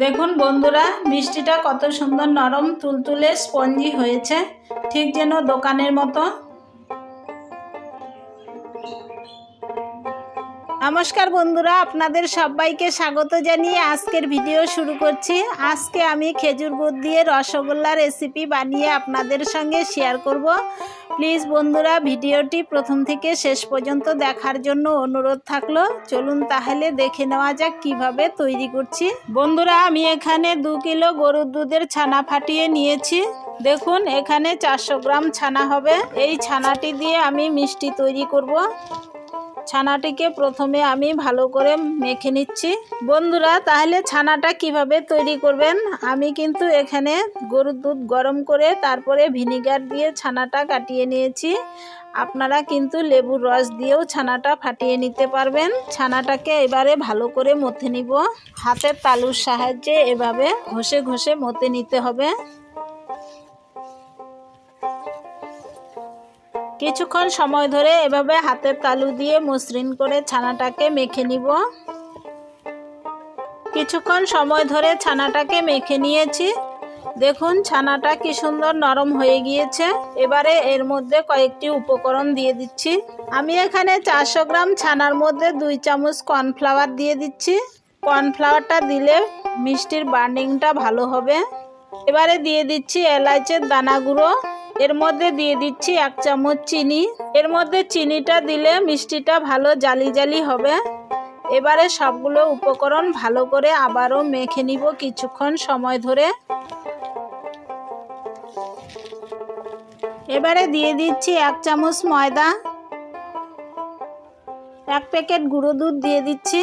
দেখুন বন্ধুরা মিষ্টিটা কত সুন্দর নরম তুলতুলে স্পঞ্জি হয়েছে। ঠিক যেন দোকানের মতো। নমস্কার বন্ধুরা, আপনাদের সবাইকে স্বাগত জানিয়ে আজকের ভিডিও শুরু করছি। আজকে আমি খেজুর গুড় দিয়ে রসগোল্লা রেসিপি বানিয়ে আপনাদের সঙ্গে শেয়ার করব। প্লিজ বন্ধুরা ভিডিওটি প্রথম থেকে শেষ পর্যন্ত দেখার জন্য অনুরোধ থাকল। চলুন তাহলে দেখে নেওয়া যাক কীভাবে তৈরি করছি। বন্ধুরা, আমি এখানে দু কিলো গরুর দুধের ছানা ফাটিয়ে নিয়েছি। দেখুন, এখানে চারশো গ্রাম ছানা হবে। এই ছানাটি দিয়ে আমি মিষ্টি তৈরি করব। ছানাটিকে প্রথমে আমি ভালো করে মেখে নিচ্ছি। বন্ধুরা, তাহলে ছানাটা কীভাবে তৈরি করবেন? আমি কিন্তু এখানে গরুর দুধ গরম করে তারপরে ভিনিগার দিয়ে ছানাটা কাটিয়ে নিয়েছি। আপনারা কিন্তু লেবুর রস দিয়েও ছানাটা ফাটিয়ে নিতে পারবেন। ছানাটাকে এবারে ভালো করে মথে নিব। হাতের তালুর সাহায্যে এভাবে ঘষে ঘষে মতে নিতে হবে। কিছুক্ষণ সময় ধরে এভাবে হাতের তালু দিয়ে মসৃণ করে ছানাটাকে মেখে নিব। কিছুক্ষণ সময় ধরে ছানাটাকে মেখে নিয়েছি। দেখুন, ছানাটা কি সুন্দর নরম হয়ে গিয়েছে। এবারে এর মধ্যে কয়েকটি উপকরণ দিয়ে দিচ্ছি। আমি এখানে চারশো গ্রাম ছানার মধ্যে দুই চামচ কর্নফ্লাওয়ার দিয়ে দিচ্ছি। কর্নফ্লাওয়ারটা দিলে মিষ্টির বার্নিংটা ভালো হবে। এবারে দিয়ে দিচ্ছি এলাচের দানা গুঁড়ো। এর মধ্যে দিয়ে দিচ্ছি এক চামচ চিনি। এর মধ্যে চিনিটা দিলে মিষ্টিটা ভালো জালি জালি হবে। এবারে সবগুলো উপকরণ ভালো করে আবারও মেখে নিব কিছুক্ষণ সময় ধরে। এবারে দিয়ে দিচ্ছি এক চামচ ময়দা। এক প্যাকেট গুঁড়ো দুধ দিয়ে দিচ্ছি।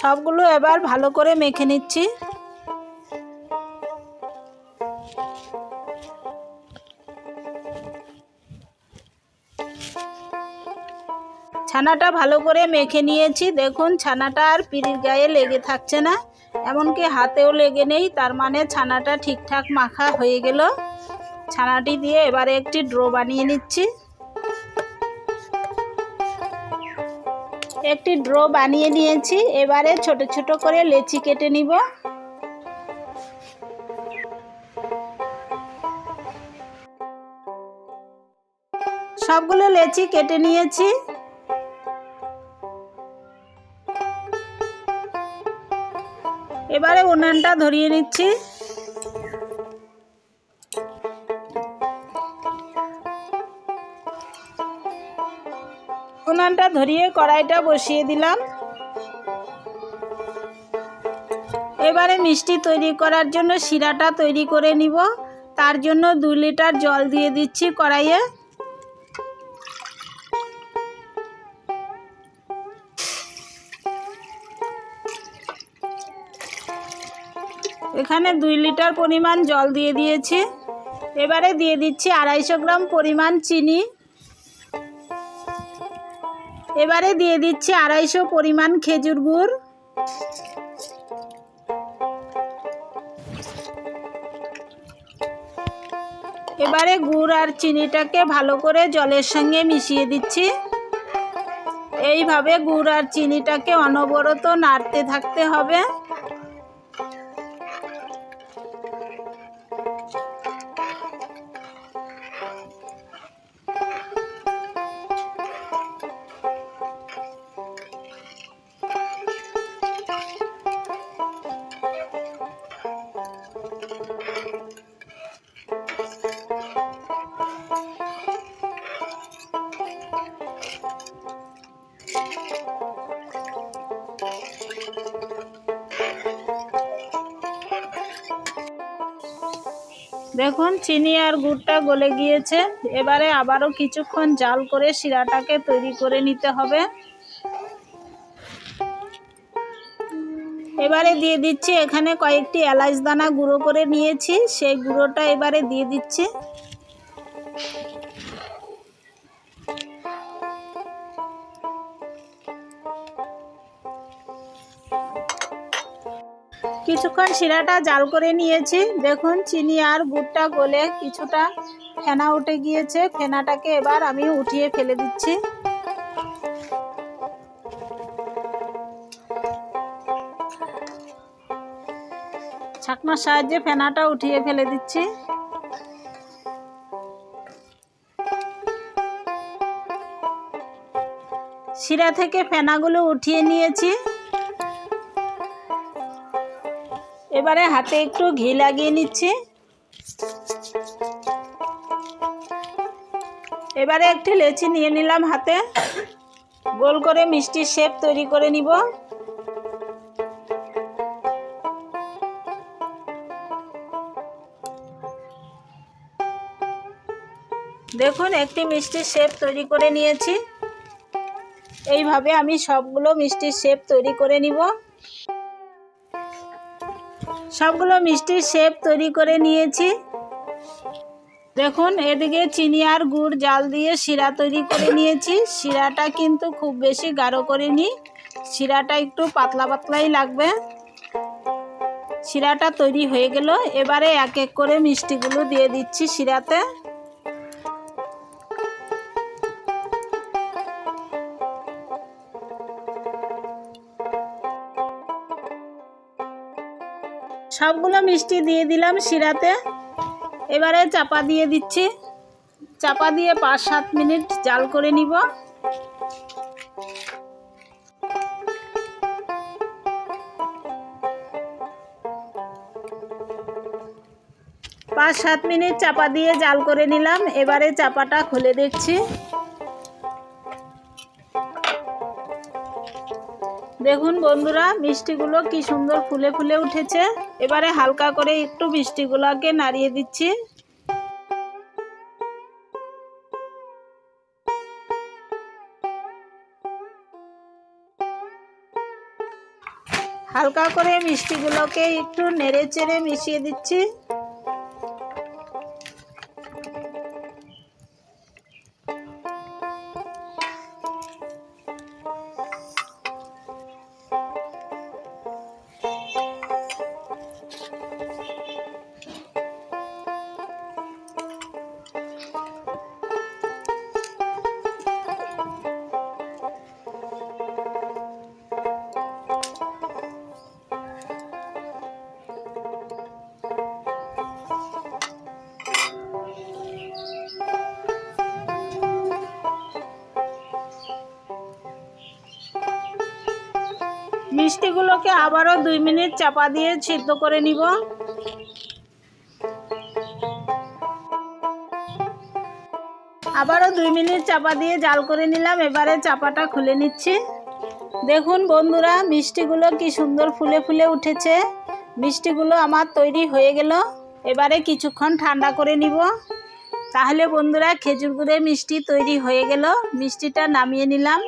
সবগুলো এবার ভালো করে মেখে নিচ্ছি। ছানাটা ভালো করে মেখে নিয়েছি। দেখুন, ছানাটা আর পিড়ির গায়ে লেগে থাকছে না, এমনকি হাতেও লেগে নেই। তার মানে ছানাটা ঠিকঠাক মাখা হয়ে গেল। ছানাটি দিয়ে এবারে একটি ড্রো বানিয়ে নিচ্ছি। একটি ড্রো বানিয়ে নিয়েছি। এবারে ছোট ছোট করে লেচি কেটে নিব। সবগুলো লেচি কেটে নিয়েছি। এবারে উনানটা ধরিয়ে নিচ্ছি। উনানটা ধরিয়ে কড়াইটা বসিয়ে দিলাম। এবারে মিষ্টি তৈরি করার জন্য শিরাটা তৈরি করে নিব। তার জন্য দু লিটার জল দিয়ে দিচ্ছি কড়াইয়ে। এখানে দুই লিটার পরিমাণ জল দিয়ে দিয়েছি। এবারে দিয়ে দিচ্ছি আড়াইশো গ্রাম পরিমাণ চিনি। এবারে দিয়ে দিচ্ছি আড়াইশো পরিমাণ খেজুর গুড়। এবারে গুড় আর চিনিটাকে ভালো করে জলের সঙ্গে মিশিয়ে দিচ্ছি। এইভাবে গুড় আর চিনিটাকে অনবরত নাড়তে থাকতে হবে। দেখুন, চিনি আর গুড়টা গলে গিয়েছে। এবারে আবারও কিছুক্ষণ জাল করে শিরাটাকে তৈরি করে নিতে হবে। এবারে দিয়ে দিচ্ছি, এখানে কয়েকটি এলাচ দানা গুঁড়ো করে নিয়েছি। সেই গুঁড়োটা এবারে দিয়ে দিচ্ছি। কিছুক্ষণ শিরাটা জাল করে নিয়েছি। দেখুন, চিনি আর গুড়টা গলে কিছুটা ফেনা উঠে গিয়েছে। ফেনাটাকে এবার আমি উঠিয়ে ফেলে দিচ্ছি। ছাকনার সাহায্যে ফেনাটা উঠিয়ে ফেলে দিচ্ছি। শিরা থেকে ফেনাগুলো উঠিয়ে নিয়েছি। এবারে হাতে একটু ঘি লাগিয়ে নিচ্ছি। এবারে একটি লেচি নিয়ে নিলাম হাতে। গোল করে মিষ্টির শেপ তৈরি করে নিব। দেখুন, একটি মিষ্টির শেপ তৈরি করে নিয়েছি। এইভাবে আমি সবগুলো মিষ্টির শেপ তৈরি করে নিব। সবগুলো মিষ্টির শেপ তৈরি করে নিয়েছি। দেখুন, এদিকে চিনি আর গুড় জাল দিয়ে শিরা তৈরি করে নিয়েছি। শিরাটা কিন্তু খুব বেশি গাঢ় করিনি। শিরাটা একটু পাতলা পাতলাই লাগবে। শিরাটা তৈরি হয়ে গেল। এবারে এক এক করে মিষ্টিগুলো দিয়ে দিচ্ছি শিরাতে। সবগুলো মিষ্টি দিয়ে দিলাম শিরাতে। এবারে চাপা দিয়ে দিচ্ছি। চাপা দিয়ে পাঁচ সাত মিনিট জাল করে নিব। পাঁচ সাত মিনিট চাপা দিয়ে জাল করে নিলাম। এবারে চাপাটা খুলে দেখছি। দেখুন বন্ধুরা, মিষ্টিগুলো কি সুন্দর ফুলে ফুলে উঠেছে। এবারে হালকা করে একটু মিষ্টিগুলোকে নাড়িয়ে দিচ্ছি। হালকা করে মিষ্টিগুলোকে একটু নেড়ে চেড়ে মিশিয়ে দিচ্ছি। মিষ্টিগুলোকে আবারও দুই মিনিট চাপা দিয়ে সিদ্ধ করে নিব। আবারও দুই মিনিট চাপা দিয়ে জাল করে নিলাম, এবারে চাপাটা খুলে নিচ্ছি। দেখুন বন্ধুরা, মিষ্টিগুলো কি সুন্দর ফুলে ফুলে উঠেছে। মিষ্টিগুলো আমার তৈরি হয়ে গেল, এবারে কিছুক্ষণ ঠান্ডা করে নিব। তাহলে বন্ধুরা, খেজুর গুড়ের মিষ্টি তৈরি হয়ে গেল। মিষ্টিটা নামিয়ে নিলাম।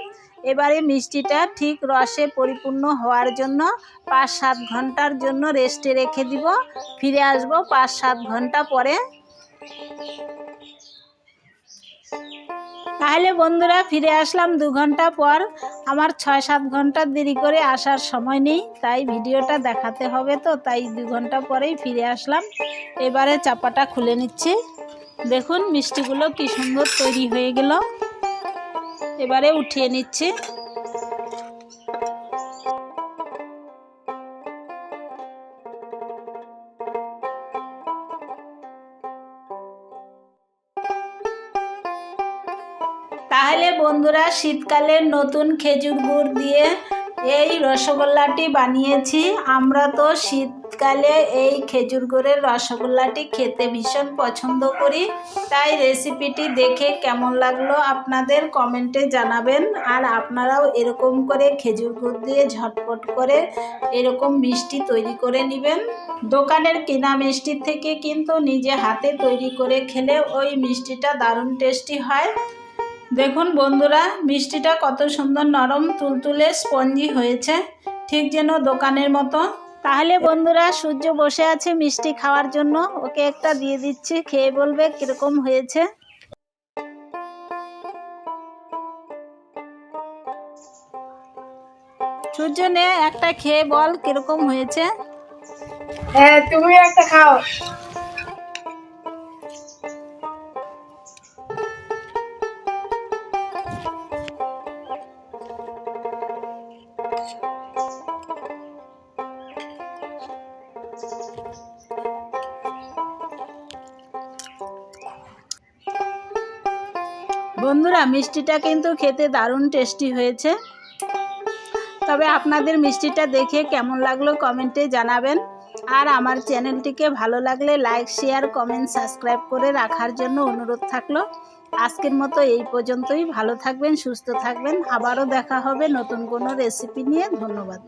এবারে মিষ্টিটা ঠিক রসে পরিপূর্ণ হওয়ার জন্য পাঁচ সাত ঘণ্টার জন্য রেস্টে রেখে দিব। ফিরে আসব পাঁচ সাত ঘণ্টা পরে। তাহলে বন্ধুরা ফিরে আসলাম দু ঘণ্টা পর। আমার ছয় সাত ঘণ্টা দেরি করে আসার সময় নেই, তাই ভিডিওটা দেখাতে হবে তো, তাই দু ঘণ্টা পরেই ফিরে আসলাম। এবারে চাপাটা খুলে নিচ্ছি। দেখুন মিষ্টিগুলো কি সুন্দর তৈরি হয়ে গেল। এবারে উঠিয়ে নিচ্ছি। তাহলে বন্ধুরা শীতকালের নতুন খেজুর গুড় দিয়ে এই রসগোল্লাটি বানিয়েছি। আমরা তো শীতকালে এই খেজুর গুড়ের রসগোল্লাটি খেতে ভীষণ পছন্দ করি। তাই রেসিপিটি দেখে কেমন লাগল আপনাদের কমেন্টে জানাবেন। আর আপনারাও এরকম করে খেজুর গুড় দিয়ে ঝটপট করে এরকম মিষ্টি তৈরি করে নেবেন। দোকানের কেনা মিষ্টির থেকে কিন্তু নিজে হাতে তৈরি করে খেলে ওই মিষ্টিটা দারুণ টেস্টি হয়। দেখুন বন্ধুরা, মিষ্টিটা কত সুন্দর নরম তুলতুলে স্পঞ্জি হয়েছে। ঠিক যেন দোকানের মতো। তাহলে বন্ধুরা, সূর্য বসে আছে মিষ্টি খাওয়ার জন্য। ওকে একটা দিয়ে দিচ্ছি, খেয়ে বলবে কীরকম হয়েছে। সূর্য নে, একটা খেয়ে বল কীরকম হয়েছে। হ্যাঁ তুমি একটা খাও। বন্ধুরা, মিষ্টিটা কিন্তু খেতে দারুণ টেস্টি হয়েছে। তবে আপনাদের মিষ্টিটা দেখে কেমন লাগল কমেন্টে জানাবেন। আর আমার চ্যানেলটিকে ভালো লাগলে লাইক শেয়ার কমেন্ট সাবস্ক্রাইব করে রাখার জন্য অনুরোধ থাকল। আজকের মতো এই পর্যন্তই। ভালো থাকবেন, সুস্থ থাকবেন। আবারও দেখা হবে নতুন কোনো রেসিপি নিয়ে। ধন্যবাদ।